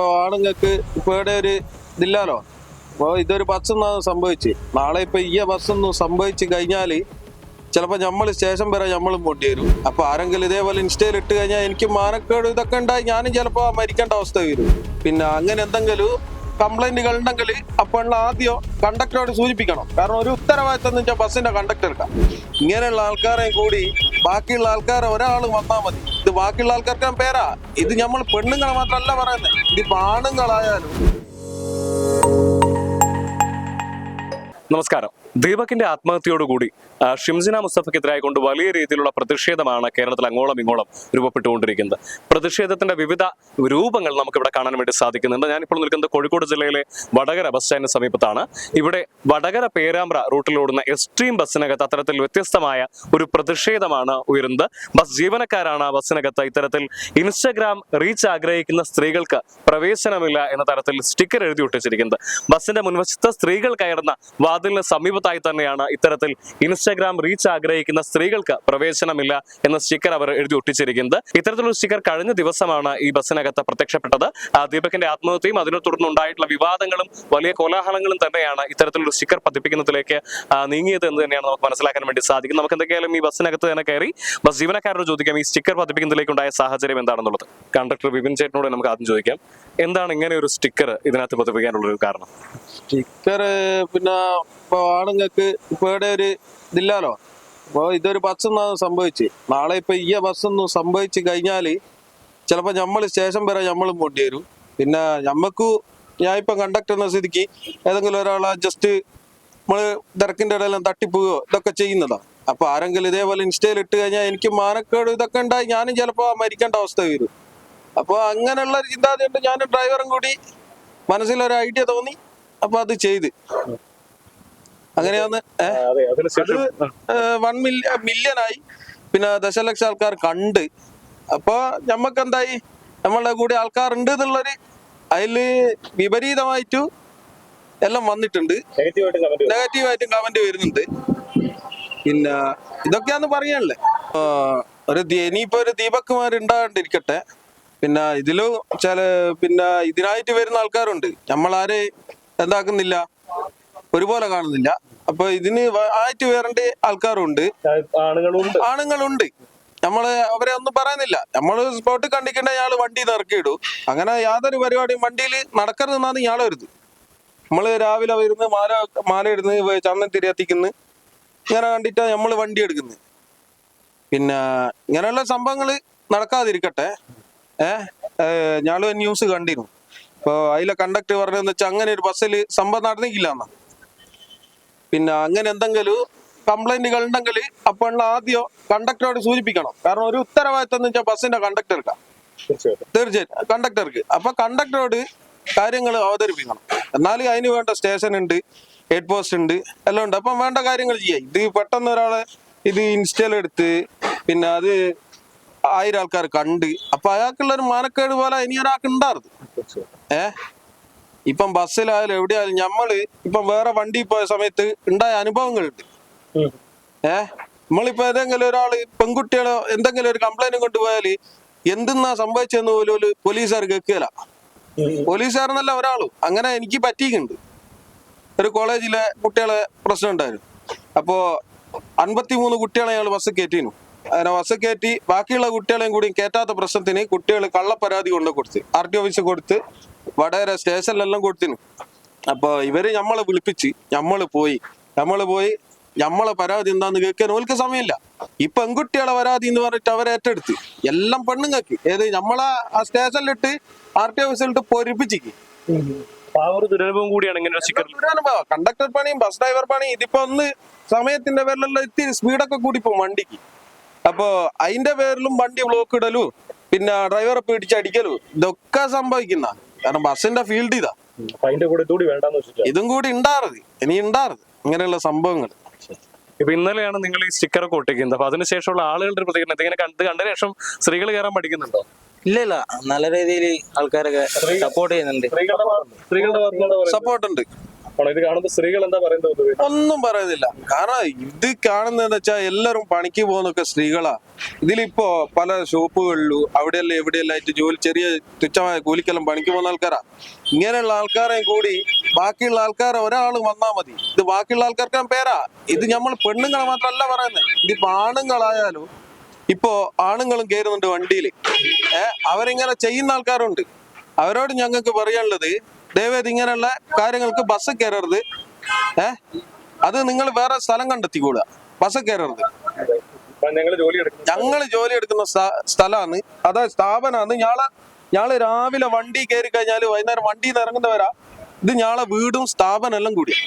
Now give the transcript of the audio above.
ഇപ്പൊ ആണുങ്ങൾക്ക് ഇപ്പൊ ഇവിടെ ഒരു ഇതില്ലാലോ അപ്പൊ ഇതൊരു ബസ് ഒന്നാണ് സംഭവിച്ച്. നാളെ ഇപ്പൊ ഈ ബസ് ഒന്നും സംഭവിച്ചു കഴിഞ്ഞാൽ ചിലപ്പോ നമ്മൾ സ്റ്റേഷൻ വരെ നമ്മളും പോണ്ടി വരും. അപ്പൊ ആരെങ്കിലും ഇതേപോലെ ഇൻസ്റ്റയിൽ ഇട്ട് കഴിഞ്ഞാൽ എനിക്ക് മാനക്കേട് ഇതൊക്കെ ഉണ്ടായി. ഞാനും ചിലപ്പോ മരിക്കേണ്ട അവസ്ഥ വരും. പിന്നെ അങ്ങനെ എന്തെങ്കിലും കംപ്ലൈന്റുകൾ ഉണ്ടെങ്കിൽ അപ്പോൾ ആദ്യം കണ്ടക്ടറോട് സൂചിപ്പിക്കണം. കാരണം ഒരു ഉത്തരവാദിത്തം എന്ന് വെച്ചാൽ ബസ്സിന്റെ കണ്ടക്ടർക്ക് ഇങ്ങനെയുള്ള ആൾക്കാരെയും കൂടി ബാക്കിയുള്ള ആൾക്കാരെ ഒരാൾ വന്നാൽ മതി. ഇത് ബാക്കിയുള്ള ആൾക്കാർക്ക് പേരാ. ഇത് നമ്മൾ പെണ്ണുങ്ങളെ മാത്രമല്ല പറയുന്നത് ഇതിപ്പോ ആണുങ്ങളായാലും നമസ്കാരം. ദീപകിന്റെ ആത്മഹത്യയോടുകൂടി ഷിംസിന മുസ്തഫയ്ക്കെതിരായി കൊണ്ട് വലിയ രീതിയിലുള്ള പ്രതിഷേധമാണ് കേരളത്തിൽ അങ്ങോളം ഇങ്ങോളം രൂപപ്പെട്ടുകൊണ്ടിരിക്കുന്നത്. പ്രതിഷേധത്തിന്റെ വിവിധ രൂപങ്ങൾ നമുക്ക് ഇവിടെ കാണാൻ വേണ്ടി സാധിക്കുന്നുണ്ട്. ഞാനിപ്പോൾ നിൽക്കുന്നത് കോഴിക്കോട് ജില്ലയിലെ വടകര ബസ് സ്റ്റാൻഡിന് സമീപത്താണ്. ഇവിടെ വടകര പേരാമ്പ്ര റൂട്ടിലോടുന്ന എക്സ്ട്രീം ബസ്സിനകത്ത് അത്തരത്തിൽ വ്യത്യസ്തമായ ഒരു പ്രതിഷേധമാണ് ഉയരുന്നത്. ബസ് ജീവനക്കാരാണ് ബസ്സിനകത്ത് ഇത്തരത്തിൽ ഇൻസ്റ്റഗ്രാം റീച്ച് ആഗ്രഹിക്കുന്ന സ്ത്രീകൾക്ക് പ്രവേശനമില്ല എന്ന തരത്തിൽ സ്റ്റിക്കർ എഴുതി ഒട്ടിച്ചിരിക്കുന്നത്. ബസ്സിന്റെ മുൻവശത്ത് സ്ത്രീകൾ കയറുന്ന വാതിലിന് സമീപത്തായി തന്നെയാണ് ഇത്തരത്തിൽ ഇൻസ്റ്റാഗ്രാം റീച്ച് ആഗ്രഹിക്കുന്ന സ്ത്രീകൾക്ക് പ്രവേശനമില്ല എന്ന സ്റ്റിക്കർ അവർ എഴുതി ഒട്ടിച്ചിരിക്കുന്നത്. ഇത്തരത്തിലുള്ള സ്റ്റിക്കർ കഴിഞ്ഞ ദിവസമാണ് ഈ ബസ്സിനകത്ത് പ്രത്യക്ഷപ്പെട്ടത്. ദീപകിന്റെ ആത്മഹത്യയും അതിനെ തുടർന്നുണ്ടായിട്ടുള്ള വിവാദങ്ങളും വലിയ കോലാഹലങ്ങളും തന്നെയാണ് ഇത്തരത്തിലൊരു സ്റ്റിക്കർ പതിപ്പിക്കുന്നതിലേക്ക് നീങ്ങിയത് എന്ന് തന്നെയാണ് നമുക്ക് മനസ്സിലാക്കാൻ വേണ്ടി സാധിക്കും. നമുക്ക് എന്തൊക്കെയായാലും ഈ ബസ്സിനകത്ത് തന്നെ കയറി ബസ് ജീവനക്കാരോട് ചോദിക്കാം ഈ സ്റ്റിക്കർ പതിപ്പിക്കുന്നതിലേക്ക് ഉണ്ടായ സാഹചര്യം എന്താണെന്നുള്ളത്. കണ്ടക്ടർ വിപിൻ ചേട്ടനോട് നമുക്ക് ആദ്യം ചോദിക്കാം എന്താണ് ഇങ്ങനെ ഒരു സ്റ്റിക്കർ ഇതിനകത്ത് പതിപ്പിക്കാനുള്ള ഒരു കാരണം? സ്റ്റിക്കർ പിന്നെ ഇപ്പൊ ആണുങ്ങൾക്ക് ഇപ്പൊ ഇവിടെ ഒരു ഇതില്ലാലോ അപ്പൊ ഇതൊരു ബസ് ഒന്നാണ് സംഭവിച്ച്. നാളെ ഇപ്പൊ ഈ ബസ് ഒന്നും സംഭവിച്ചു കഴിഞ്ഞാൽ ചിലപ്പോ നമ്മൾ സ്റ്റേഷൻ വരെ നമ്മളും പോണ്ടി വരും. പിന്നെ ഞമ്മക്കു ഞാൻ ഇപ്പൊ കണ്ടക്ടർ എന്ന സ്ഥിതിക്ക് ഏതെങ്കിലും ഒരാളെ ജസ്റ്റ് നമ്മൾ തിരക്കിന്റെ ഇടയിലും തട്ടിപ്പോവുകയോ ഇതൊക്കെ ചെയ്യുന്നതാ. അപ്പൊ ആരെങ്കിലും ഇതേപോലെ ഇൻസ്റ്റയിൽ ഇട്ട് കഴിഞ്ഞാൽ എനിക്ക് മാനക്കേട് ഇതൊക്കെ ഉണ്ടായി. ഞാനും ചിലപ്പോ മരിക്കേണ്ട അവസ്ഥ വരും. അപ്പൊ അങ്ങനെയുള്ള ചിന്താഗതി ഞാൻ ഡ്രൈവറും കൂടി മനസ്സിലൊരു ഐഡിയ തോന്നി. അപ്പൊ അത് ചെയ്ത്. അങ്ങനെയാന്ന് വൺ മില്യൺ ആയി. പിന്നെ ദശലക്ഷം ആൾക്കാർ കണ്ട്. അപ്പൊ ഞമ്മക്ക് എന്തായി നമ്മളുടെ കൂടെ ആൾക്കാരുണ്ട് എന്നുള്ളൊരു അതിൽ വിപരീതമായിട്ടു എല്ലാം വന്നിട്ടുണ്ട്. നെഗറ്റീവായിട്ടും കമന്റ് വരുന്നുണ്ട്. പിന്നെ ഇതൊക്കെയാന്ന് പറയാനല്ലേ? ഒരു ഇനിയിപ്പോ ഒരു ദീപക്കുമാർ ഉണ്ടാകാണ്ടിരിക്കട്ടെ. പിന്നെ ഇതിലും ചില പിന്നെ ഇതിനായിട്ട് വരുന്ന ആൾക്കാരുണ്ട്. നമ്മളാരെ എന്താക്കുന്നില്ല? ഒരുപോലെ കാണുന്നില്ല. അപ്പൊ ഇതിന് ആയിട്ട് വേറെ ആൾക്കാരുണ്ട്. ആണുങ്ങളുണ്ട്. ആണുങ്ങളുണ്ട്. നമ്മൾ അവരെ ഒന്നും പറയുന്നില്ല. നമ്മൾ സ്പോട്ട് കണ്ടിക്കേണ്ട ഇയാൾ വണ്ടി നിറക്കിയിടും അങ്ങനെ യാതൊരു പരിപാടിയും വണ്ടിയിൽ നടക്കരുതെന്നാണ് ഇയാളെ വരുത് നമ്മൾ രാവിലെ വരുന്ന് മാല മാല ഇടുന്ന് ചന്ദൻ ചന്ദനത്തിരി എത്തിക്കുന്നു ഇങ്ങനെ കണ്ടിട്ടാ നമ്മൾ വണ്ടി എടുക്കുന്നത് പിന്നെ ഇങ്ങനെയുള്ള സംഭവങ്ങൾ നടക്കാതിരിക്കട്ടെ. ഏഹ് ഞാൾ ന്യൂസ് കണ്ടിരുന്നു. ഇപ്പൊ അതിലെ കണ്ടക്ടർ പറഞ്ഞതെന്ന് വെച്ചാൽ അങ്ങനെ ഒരു ബസ്സിൽ സംഭവം നടന്നിക്കില്ല എന്നാ. പിന്നെ അങ്ങനെ എന്തെങ്കിലും കംപ്ലൈന്റുകൾ ഉണ്ടെങ്കിൽ അപ്പോൾ ആദ്യം കണ്ടക്ടറോട് സൂചിപ്പിക്കണം. കാരണം ഒരു ഉത്തരവാദിത്തം എന്ന് വെച്ചാൽ ബസ്സിന്റെ കണ്ടക്ടർക്ക് തീർച്ചയായിട്ടും. കണ്ടക്ടർക്ക് അപ്പൊ കണ്ടക്ടറോട് കാര്യങ്ങൾ അവതരിപ്പിക്കണം. എന്നാലും അതിന് വേണ്ട സ്റ്റേഷൻ ഉണ്ട് ഹെഡ് പോസ്റ്റ് ഉണ്ട് എല്ലാം ഉണ്ട്. അപ്പം വേണ്ട കാര്യങ്ങൾ ചെയ്യാം. ഇത് പെട്ടെന്ന് ഒരാളെ ഇത് ഇൻസ്റ്റയിൽ എടുത്ത് പിന്നെ അത് ആയിരം ആൾക്കാർ കണ്ട് അപ്പൊ അയാൾക്കുള്ള ഒരു മാനക്കേട് പോലെ ഇനി ഒരാൾക്ക് ഉണ്ടായിരുന്നു ഏ? ഇപ്പം ബസ്സിലായാലും എവിടെയായാലും ഞമ്മൾ ഇപ്പം വേറെ വണ്ടി പോയ സമയത്ത് ഉണ്ടായ അനുഭവങ്ങളുണ്ട്. ഏ? നമ്മളിപ്പോ ഏതെങ്കിലും ഒരാൾ പെൺകുട്ടികളോ എന്തെങ്കിലും ഒരു കംപ്ലൈന്റ് കൊണ്ടുപോയാൽ എന്തെന്നാ സംഭവിച്ചെന്ന് പോലും ഒരു പോലീസുകാർ കേൾക്കുകയില്ല. പോലീസുകാരെന്നല്ല ഒരാളും. അങ്ങനെ എനിക്ക് പറ്റിയിട്ടുണ്ട്. ഒരു കോളേജിലെ കുട്ടികളെ പ്രശ്നം ഉണ്ടായിരുന്നു. അപ്പോ അൻപത്തിമൂന്ന് കുട്ടികളെ ഞങ്ങൾ ബസ് കയറ്റിനു അങ്ങനെ ബസ് കയറ്റി ബാക്കിയുള്ള കുട്ടികളെയും കൂടി കയറ്റാത്ത പ്രശ്നത്തിന് കുട്ടികൾ കള്ളപ്പരാതി കൊണ്ട് കൊടുത്ത് ആർ ടി ഓഫീസിൽ കൊടുത്ത് വടകര സ്റ്റേഷനിലെല്ലാം കൊടുത്തിന്. അപ്പൊ ഇവർ നമ്മളെ വിളിപ്പിച്ച് നമ്മൾ പോയി. നമ്മൾ പോയി നമ്മളെ പരാതി എന്താന്ന് കേൾക്കാൻ ഓൽക്ക് സമയമില്ല. ഈ പെൺകുട്ടികളെ പരാതി എന്ന് പറഞ്ഞിട്ട് അവരെ ഏറ്റെടുത്ത്. എല്ലാം പെണ്ണുങ്ങൾക്ക്. ഏത് നമ്മളെ ആ സ്റ്റേഷനിലിട്ട് ആർ ടി ഓഫീസിലിട്ട് പൊരിപ്പിച്ചിക്ക്. ദുരനുഭവം കൂടിയാണ് ഇങ്ങനെ കണ്ടക്ടർ പണിയും ബസ് ഡ്രൈവർ പണിയും ഇതിപ്പോ ഒന്ന് സമയത്തിന്റെ പേരിലെല്ലാം ഇത്തിരി സ്പീഡൊക്കെ കൂടി പോകും വണ്ടിക്ക്. അപ്പോ അതിന്റെ പേരിലും വണ്ടി ബ്ലോക്ക് ഇടലു പിന്നെ ഡ്രൈവറെ പിടിച്ചടിക്കലും ഇതൊക്കെ സംഭവിക്കുന്ന. കാരണം ബസ്സിന്റെ ഫീൽഡ് ഇതാ. അതിന്റെ കൂടെ കൂടി വേണ്ടെന്ന് വെച്ചിട്ട്. ഇതും കൂടി ഉണ്ടാറത് ഇനി ഉണ്ടാറത് ഇങ്ങനെയുള്ള സംഭവങ്ങൾ ഇപ്പൊ ഇന്നലെയാണ് നിങ്ങൾ ഈ സ്റ്റിക്കർ ഒക്കെ ഒട്ടിക്കുന്നത്. അപ്പൊ അതിനുശേഷമുള്ള ആളുകളുടെ പ്രതികരണം ഇതിങ്ങനെ കണ്ട് കണ്ട ശേഷം സ്ത്രീകൾ കയറാൻ പഠിക്കുന്നുണ്ടോ ഇല്ല ഇല്ല. നല്ല രീതിയിൽ ആൾക്കാരൊക്കെ സപ്പോർട്ട് ചെയ്യുന്നുണ്ട്. സപ്പോർട്ട് ഉണ്ട്. ഇത് കാണുന്ന സ്ത്രീകൾ എന്താ പറയുന്നത്? ഒന്നും പറയുന്നില്ല. കാരണം ഇത് കാണുന്നതെന്ന് വെച്ചാൽ എല്ലാരും പണിക്ക് പോകുന്നൊക്കെ സ്ത്രീകളാ. ഇതിലിപ്പോ പല ഷോപ്പുകളിലും അവിടെയല്ല എവിടെയല്ല ആയിട്ട് ജോലി ചെറിയ തുച്ഛമായ കൂലിക്കെല്ലാം പണിക്ക് പോകുന്ന ആൾക്കാരാ. ഇങ്ങനെയുള്ള ആൾക്കാരെയും കൂടി ബാക്കിയുള്ള ആൾക്കാർ ഒരാൾ വന്നാ മതി. ഇത് ബാക്കിയുള്ള ആൾക്കാർക്ക് പേരാ. ഇത് നമ്മൾ പെണ്ണുങ്ങളെ മാത്രമല്ല പറയുന്നത് ഇതിപ്പോ ആണുങ്ങളായാലും ഇപ്പോ ആണുങ്ങളും കയറുന്നുണ്ട് വണ്ടിയിൽ ഏഹ് അവരിങ്ങനെ ചെയ്യുന്ന ആൾക്കാരുണ്ട്. അവരോട് ഞങ്ങൾക്ക് പറയാനുള്ളത് ദയവേത് ഇങ്ങനെയുള്ള കാര്യങ്ങൾക്ക് ബസ് കയറരുത്. ഏഹ് അത് നിങ്ങൾ വേറെ സ്ഥലം കണ്ടെത്തിക്കൂടുക ബസ് കയറരുത്. ഞങ്ങൾ ജോലി എടുക്കുന്നു സ്ഥലമാണ് അതായത് സ്ഥാപനമാണ് ഞാളെ ഞാൾ രാവിലെ വണ്ടി കയറി കഴിഞ്ഞാൽ വൈകുന്നേരം വണ്ടിയിൽ നിന്ന് ഇറങ്ങുന്നവരാ. ഇത് ഞാളെ വീടും സ്ഥാപനം എല്ലാം കൂടിയാ.